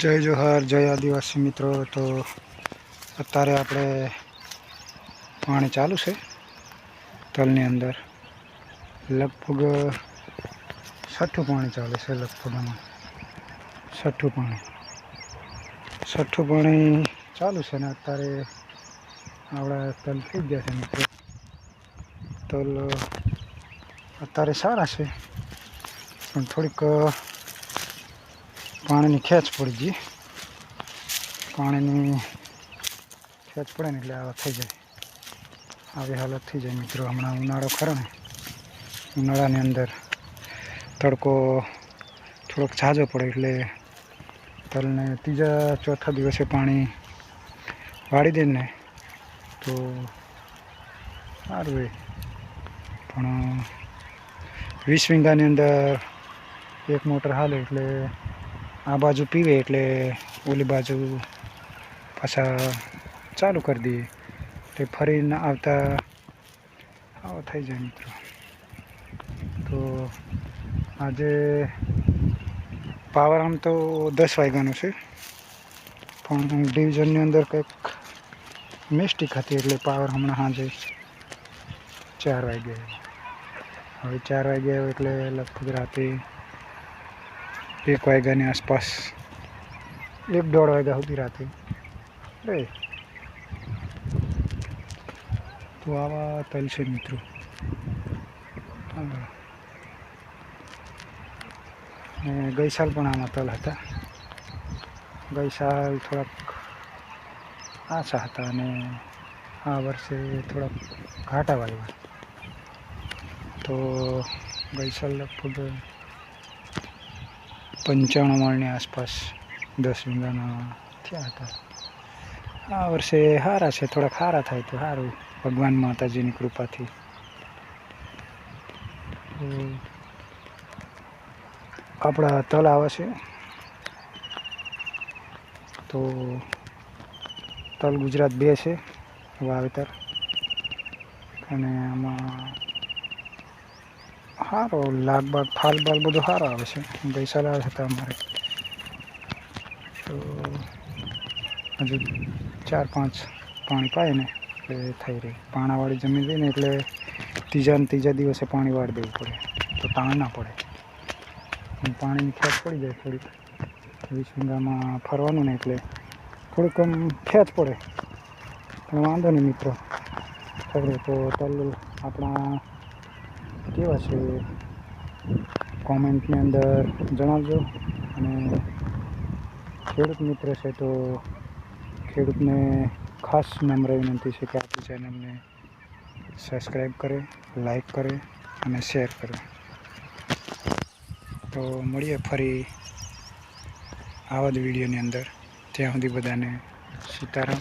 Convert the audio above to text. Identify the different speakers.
Speaker 1: જય જોહર, જય આદિવાસી મિત્રો. તો અત્યારે આપણે પાણી ચાલુ છે તલની અંદર. લગભગ છઠ્ઠું પાણી ચાલે છે લગભગ એમાં છઠ્ઠું પાણી. છઠ્ઠું પાણી ચાલુ છે ને અત્યારે આપણા તલ થઈ ગયા છે મિત્રો. તલ અત્યારે સારા છે. પણ થોડીક પાણીની ખેંચ પડી ગઈ. પાણીની ખેંચ પડે ને એટલે આવા થઈ જાય. આવી હાલત થઈ જાય મિત્રો. હમણાં ઉનાળો ખરો ને. ઉનાળાની અંદર તડકો થોડોક ઝાઝો પડે એટલે તલને ત્રીજા ચોથા દિવસે પાણી વાળી દે ને તો સારું એ. પણ વીસ વીંગાની અંદર એક મોટર હાલે એટલે આ બાજુ પીવે એટલે ઓલી બાજુ પાછા ચાલુ કરી દઈએ. તે ફરીને આવતા આવો થઈ જાય મિત્રો. તો આજે પાવર આમ તો દસ વાગ્યાનો છે. પણ ડિવિઝનની અંદર કંઈક મિસ્ટેક હતી એટલે પાવર હમણાં સાંજે ચાર વાગ્યા. હવે ચાર વાગ્યા એટલે લગભગ રાતે એક વાગ્યાની આસપાસ. એક દોઢ વાગ્યા સુધી રાતે. રે તો આવા તલ છે મિત્રો. ગઈ સાલ પણ આમાં તલ હતા. ગઈ સાલ થોડાક આછા હતા અને આ વર્ષે થોડાક ઘાટા વાળવા તો ગઈ સાલ લગભગ પંચાણું માળની આસપાસ દસ વીંગાના થયા હતા. આ વર્ષે સારા છે, થોડાક સારા થાય તો સારું ભગવાન માતાજીની કૃપાથી. આપણા તલ આવે છે. તો તલ ગુજરાત બે છે, વાવેતર. અને આમાં સારો લાગ બાગ ફાલ બાલ બધું સારો આવે છે. પૈસા લાવે છે અમારે. તો હજુ ચાર, પાંચ પાણી પાય ને એટલે થઈ રહી. પાણાવાળી જમીન રહી ને એટલે ત્રીજા ને ત્રીજા દિવસે પાણી વાળી દેવું પડે. તો તાણ ના પડે. પાણીની ખેંચ પડી જાય થોડીક. વીસ વીંગામાં ફરવાનું ને એટલે થોડુંક આમ ખેંચ પડે. પણ વાંધો નહીં, મિત્રો. ખબર તો તલ આપણા કેવા છે? કોમેન્ટની અંદર જણાવજો. અને ખેડૂત મિત્ર છે તો ખેડૂતને ખાસ નમ્ર વિનંતી છે કે આપણી ચેનલને સબસ્ક્રાઈબ કરે લાઈક કરે અને શેર કરે. તો મળીએ ફરી આવા જ વિડીયોની અંદર. ત્યાં સુધી બધાને સીતારામ.